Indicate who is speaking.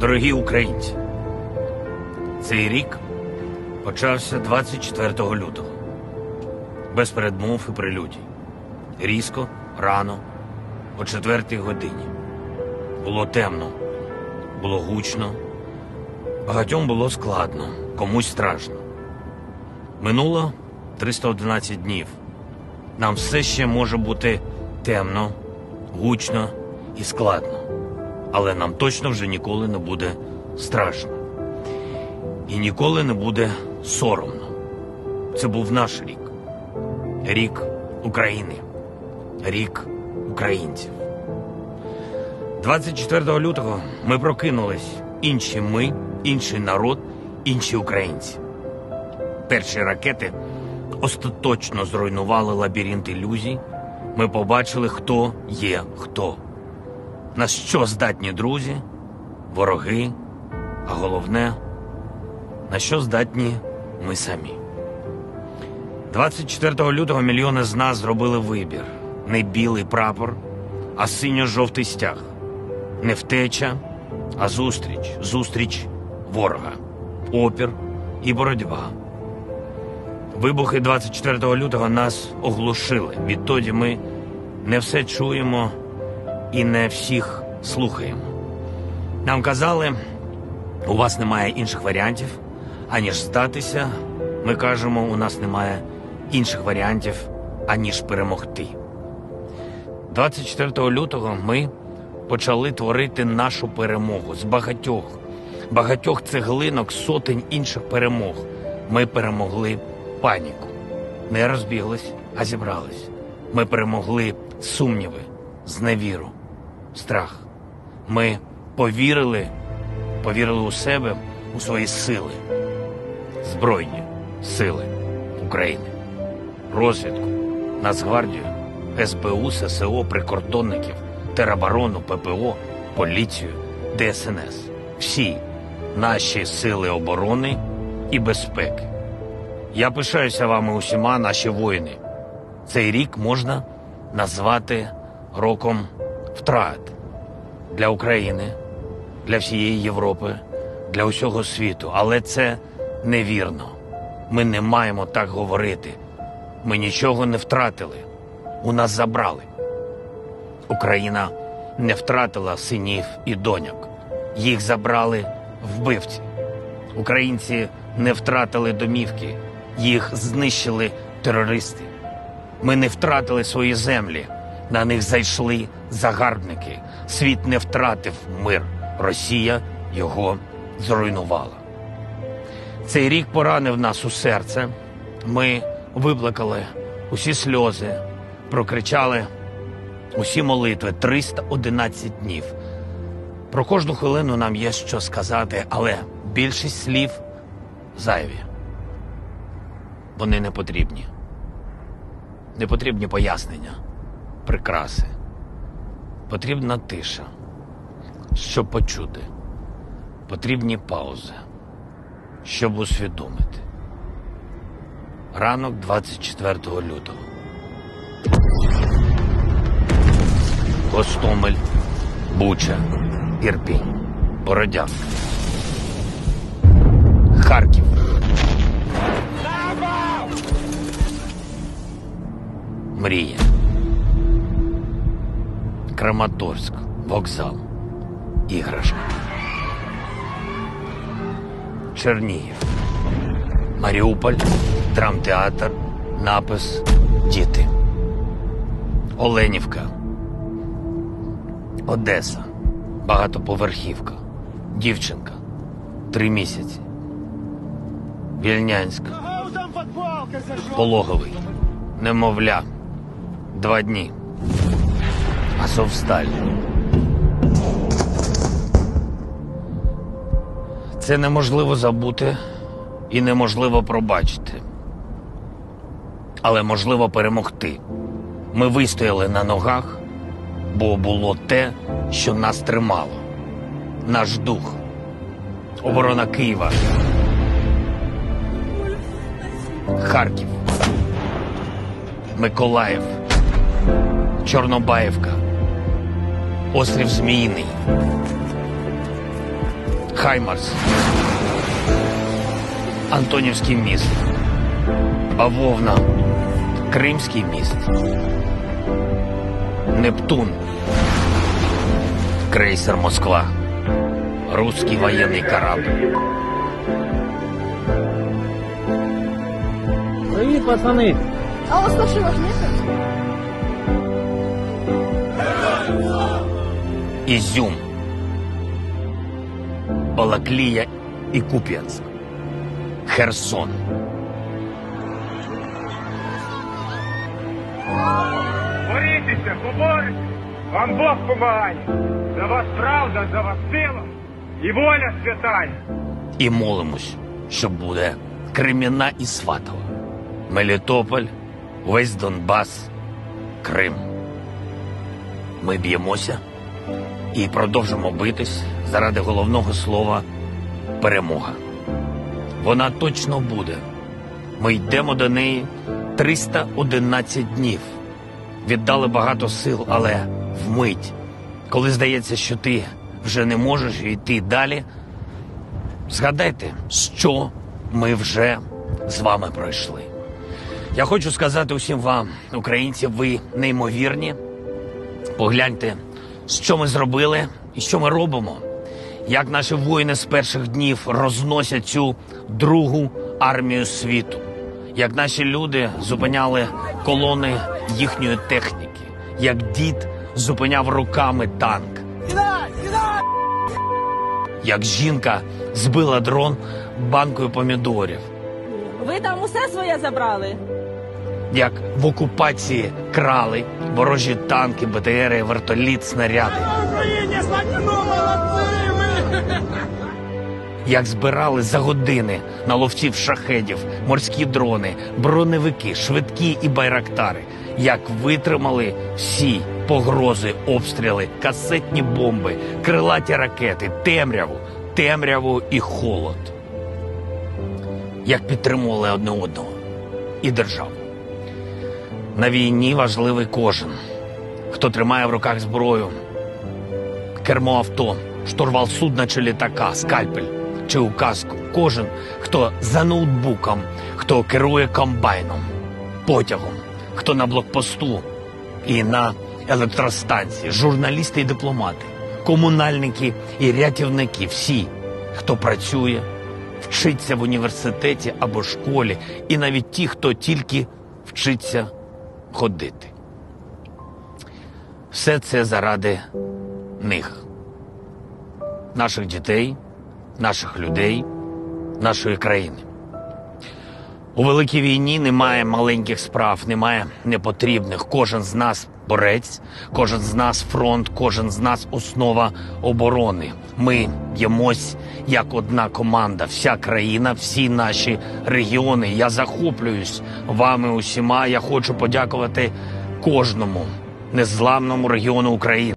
Speaker 1: Дорогі українці, цей рік почався 24 лютого. Без передмов і прелюдій. Різко, рано, о четвертій годині. Було темно, було гучно, багатьом було складно, комусь страшно. Минуло 311 днів. Нам все ще може бути темно, гучно і складно. Але нам точно вже ніколи не буде страшно. І ніколи не буде соромно. Це був наш рік. Рік України. Рік українців. 24 лютого ми прокинулись. Інші ми, інший народ, інші українці. Перші ракети остаточно зруйнували лабіринт ілюзій. Ми побачили, хто є хто. На що здатні друзі, вороги, а головне, на що здатні ми самі. 24 лютого мільйони з нас зробили вибір: не білий прапор, а синьо-жовтий стяг, не втеча, а зустріч, зустріч ворога, опір і боротьба. Вибухи 24 лютого нас оглушили. Відтоді ми не все чуємо і не всіх слухаємо. Нам казали, у вас немає інших варіантів, аніж здатися. Ми кажемо, у нас немає інших варіантів, аніж перемогти. 24 лютого ми почали творити нашу перемогу з багатьох, багатьох цеглинок, сотень інших перемог. Ми перемогли паніку. Не розбіглись, а зібрались. Ми перемогли сумніви, зневіру, страх. Ми повірили, повірили у себе, у свої сили, Збройні сили України, розвідку, Нацгвардію, СБУ, ССО, прикордонників, тероборону, ППО, поліцію, ДСНС. Всі наші сили оборони і безпеки. Я пишаюся вами усіма, наші воїни. Цей рік можна назвати роком втрат для України, для всієї Європи, для усього світу. Але це невірно. Ми не маємо так говорити. Ми нічого не втратили. У нас забрали. Україна не втратила синів і доньок. Їх забрали вбивці. Українці не втратили домівки, їх знищили терористи. Ми не втратили свої землі, на них зайшли загарбники. Світ не втратив мир. Росія його зруйнувала. Цей рік поранив нас у серце. Ми виплакали усі сльози, прокричали усі молитви 311 днів. Про кожну хвилину нам є що сказати, але більшість слів зайві. Вони не потрібні. Не потрібні пояснення, прикраси. Потрібна тиша, щоб почути. Потрібні паузи, щоб усвідомити. Ранок 24 лютого. Гостомель, Буча, Ірпінь, Бородянка. Харків. Мрія. Краматорськ, вокзал, іграшка. Чернігів. Маріуполь, драмтеатр, напис Діти. Оленівка. Одеса. Багатоповерхівка. Дівчинка. Три місяці. Вільнянськ. Пологовий. Немовля. Два дні. Азовсталь. Це неможливо забути і неможливо пробачити. Але можливо перемогти. Ми вистояли на ногах, бо було те, що нас тримало. Наш дух. Оборона Києва. Харків. Миколаїв. Чорнобаївка. Острів Зміїний. Хаймарс, Антонівський міст, Бавовна, Кримський міст, Нептун, крейсер Москва, русский воєнний корабль.
Speaker 2: Привіт, пацани!
Speaker 3: А у вас нашивок нет?
Speaker 1: Ізюм, Балаклія і Куп'янськ, Херсон.
Speaker 4: Борітеся, поборете, вам Бог помагає. За вас правда, за вас сила і воля святая.
Speaker 1: І молимось, що буде Креміна і Сватова, Мелітополь, весь Донбас, Крим. Ми б'ємося і продовжимо битись заради головного слова перемога. Вона точно буде. Ми йдемо до неї 311 днів. Віддали багато сил, але вмить, коли здається, що ти вже не можеш йти далі, згадайте, що ми вже з вами пройшли. Я хочу сказати усім вам, українці, ви неймовірні. Погляньте, що ми зробили? І що ми робимо. Як наші воїни з перших днів розносять цю другу армію світу, як наші люди зупиняли колони їхньої техніки, як дід зупиняв руками танк, як жінка збила дрон банкою помідорів,
Speaker 5: Ви там усе своє забрали?
Speaker 1: як в окупації крали ворожі танки, БТРи, вертоліт, снаряди. Як збирали за години на ловців шахедів, морські дрони, броневики, швидкі і байрактари, як витримали всі погрози, обстріли, касетні бомби, крилаті ракети, темряву, темряву і холод. Як підтримували одне одного і державу. На війні важливий кожен, хто тримає в руках зброю, кермо авто, штурвал судна чи літака, скальпель чи указку. Кожен, хто за ноутбуком, хто керує комбайном, потягом, хто на блокпосту і на електростанції, журналісти і дипломати, комунальники і рятівники, всі, хто працює, вчиться в університеті або школі, і навіть ті, хто тільки вчиться ходити. Все це заради них, наших дітей, наших людей, нашої країни. У великій війні немає маленьких справ, немає непотрібних. Кожен з нас борець, кожен з нас фронт, кожен з нас основа оборони. Ми б'ємось як одна команда, вся країна, всі наші регіони. Я захоплююсь вами усіма. Я хочу подякувати кожному незламному регіону України.